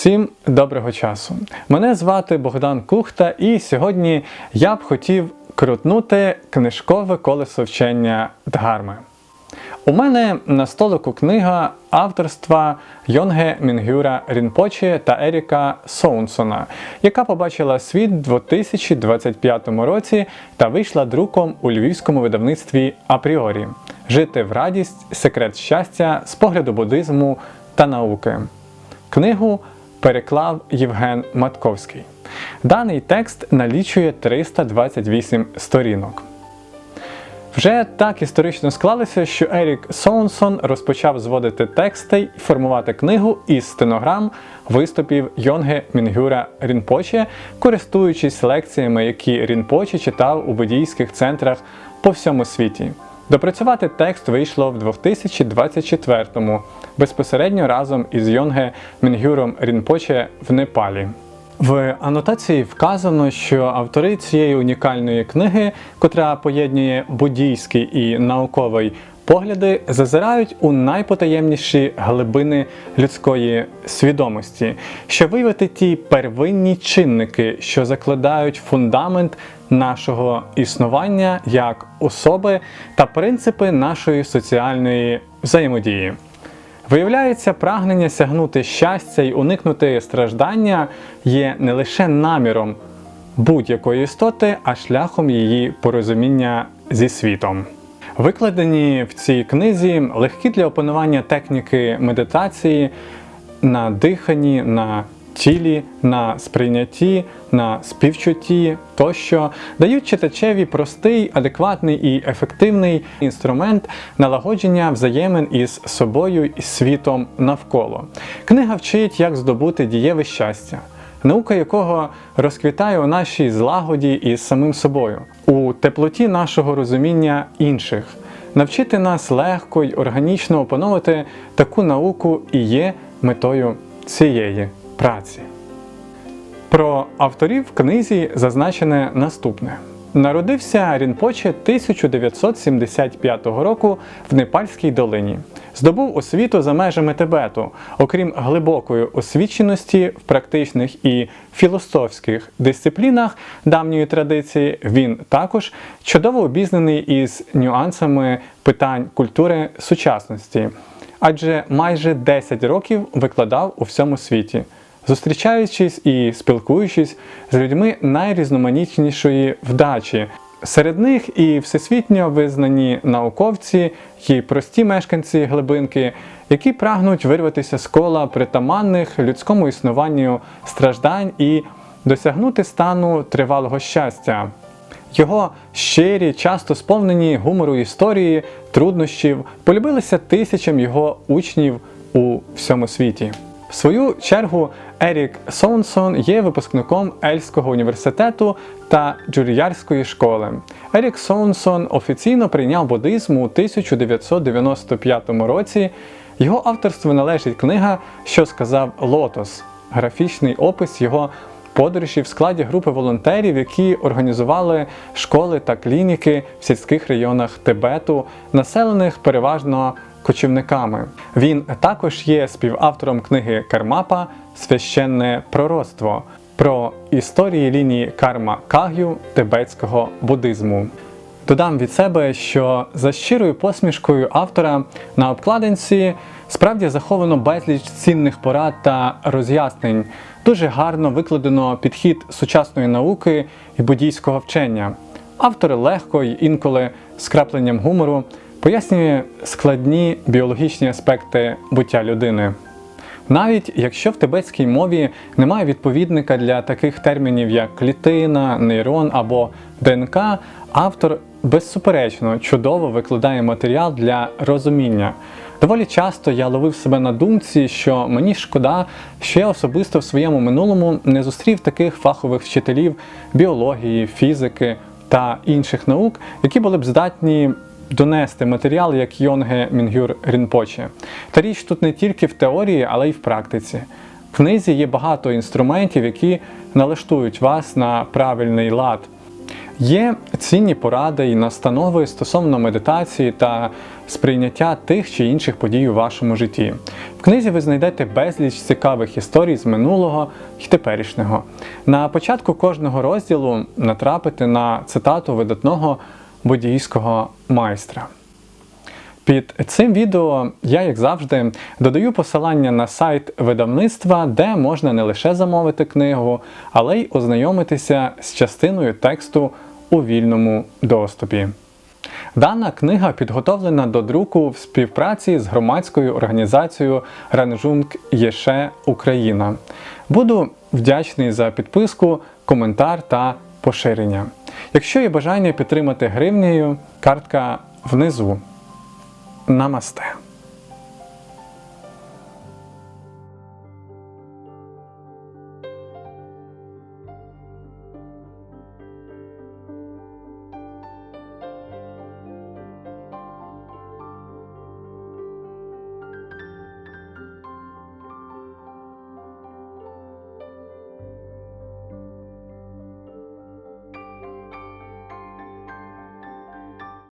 Всім доброго часу! Мене звати Богдан Кухта, і сьогодні я б хотів крутнути книжкове колесо вчення Дгарми. У мене на столику книга авторства Йонге Мінгюра Рінпоче та Еріка Соунсона, яка побачила світ у 2025 році та вийшла друком у львівському видавництві Апріорі Жити в радість, секрет щастя з погляду буддизму та науки. Книгу переклав Євген Матковський. Даний текст налічує 328 сторінок. Вже так історично склалося, що Ерік Соунсон розпочав зводити тексти і формувати книгу із стенограм виступів Йонге Мінгюра Рінпоче, користуючись лекціями, які Рінпоче читав у буддійських центрах по всьому світі. Допрацювати текст вийшло в 2024-му, безпосередньо разом із Йонге Мінгюром Рінпоче в Непалі. В анотації вказано, що автори цієї унікальної книги, котра поєднує буддійський і науковий погляди, зазирають у найпотаємніші глибини людської свідомості, щоб виявити ті первинні чинники, що закладають фундамент нашого існування як особи та принципи нашої соціальної взаємодії. Виявляється, прагнення сягнути щастя і уникнути страждання є не лише наміром будь-якої істоти, а шляхом її порозуміння зі світом. Викладені в цій книзі легкі для опанування техніки медитації на диханні, на тілі, на сприйнятті, на співчутті тощо дають читачеві простий, адекватний і ефективний інструмент налагодження взаємин із собою і світом навколо. Книга вчить, як здобути дієве щастя. Наука якого розквітає у нашій злагоді із самим собою, у теплоті нашого розуміння інших. Навчити нас легко й органічно опановувати таку науку і є метою цієї праці. Про авторів в книзі зазначене наступне. Народився Рінпоче 1975 року в Непальській долині. Здобув освіту за межами Тибету, окрім глибокої освіченості в практичних і філософських дисциплінах давньої традиції, він також чудово обізнаний із нюансами питань культури сучасності, адже майже 10 років викладав у всьому світі зустрічаючись і спілкуючись з людьми найрізноманітнішої вдачі. Серед них і всесвітньо визнані науковці, і прості мешканці глибинки, які прагнуть вирватися з кола притаманних людському існуванню страждань і досягнути стану тривалого щастя. Його щирі, часто сповнені гумору історії, труднощів, полюбилися тисячам його учнів у всьому світі. В свою чергу Ерік Сонсон є випускником Ельського університету та Джуріярської школи. Ерік Сонсон офіційно прийняв буддизм у 1995 році. Його авторству належить книга, що сказав Лотос, графічний опис його подорожі в складі групи волонтерів, які організували школи та клініки в сільських районах Тибету, населених переважно кочівниками. Він також є співавтором книги Кармапа Священне пророцтво про історії лінії карма кагю тибетського буддизму. Додам від себе, що за щирою посмішкою автора на обкладинці справді заховано безліч цінних порад та роз'яснень. Дуже гарно викладено підхід сучасної науки і буддійського вчення. Автор легко й інколи з крапленням гумору пояснює складні біологічні аспекти буття людини. Навіть якщо в тибетській мові немає відповідника для таких термінів, як клітина, нейрон або ДНК, автор безсуперечно чудово викладає матеріал для розуміння. Доволі часто я ловив себе на думці, що мені шкода, що я особисто в своєму минулому не зустрів таких фахових вчителів біології, фізики та інших наук, які були б здатні донести матеріал як Йонге Мінгюр Рінпоче. Та річ тут не тільки в теорії, але й в практиці. В книзі є багато інструментів, які налаштують вас на правильний лад. Є цінні поради і настанови стосовно медитації та сприйняття тих чи інших подій у вашому житті. В книзі ви знайдете безліч цікавих історій з минулого і теперішнього. На початку кожного розділу натрапите на цитату видатного буддійського майстра. Під цим відео я, як завжди, додаю посилання на сайт видавництва, де можна не лише замовити книгу, але й ознайомитися з частиною тексту у вільному доступі. Дана книга підготовлена до друку в співпраці з громадською організацією Ранжунг Єше Україна. Буду вдячний за підписку, коментар та поширення. Якщо є бажання підтримати гривнею, картка внизу. Намасте.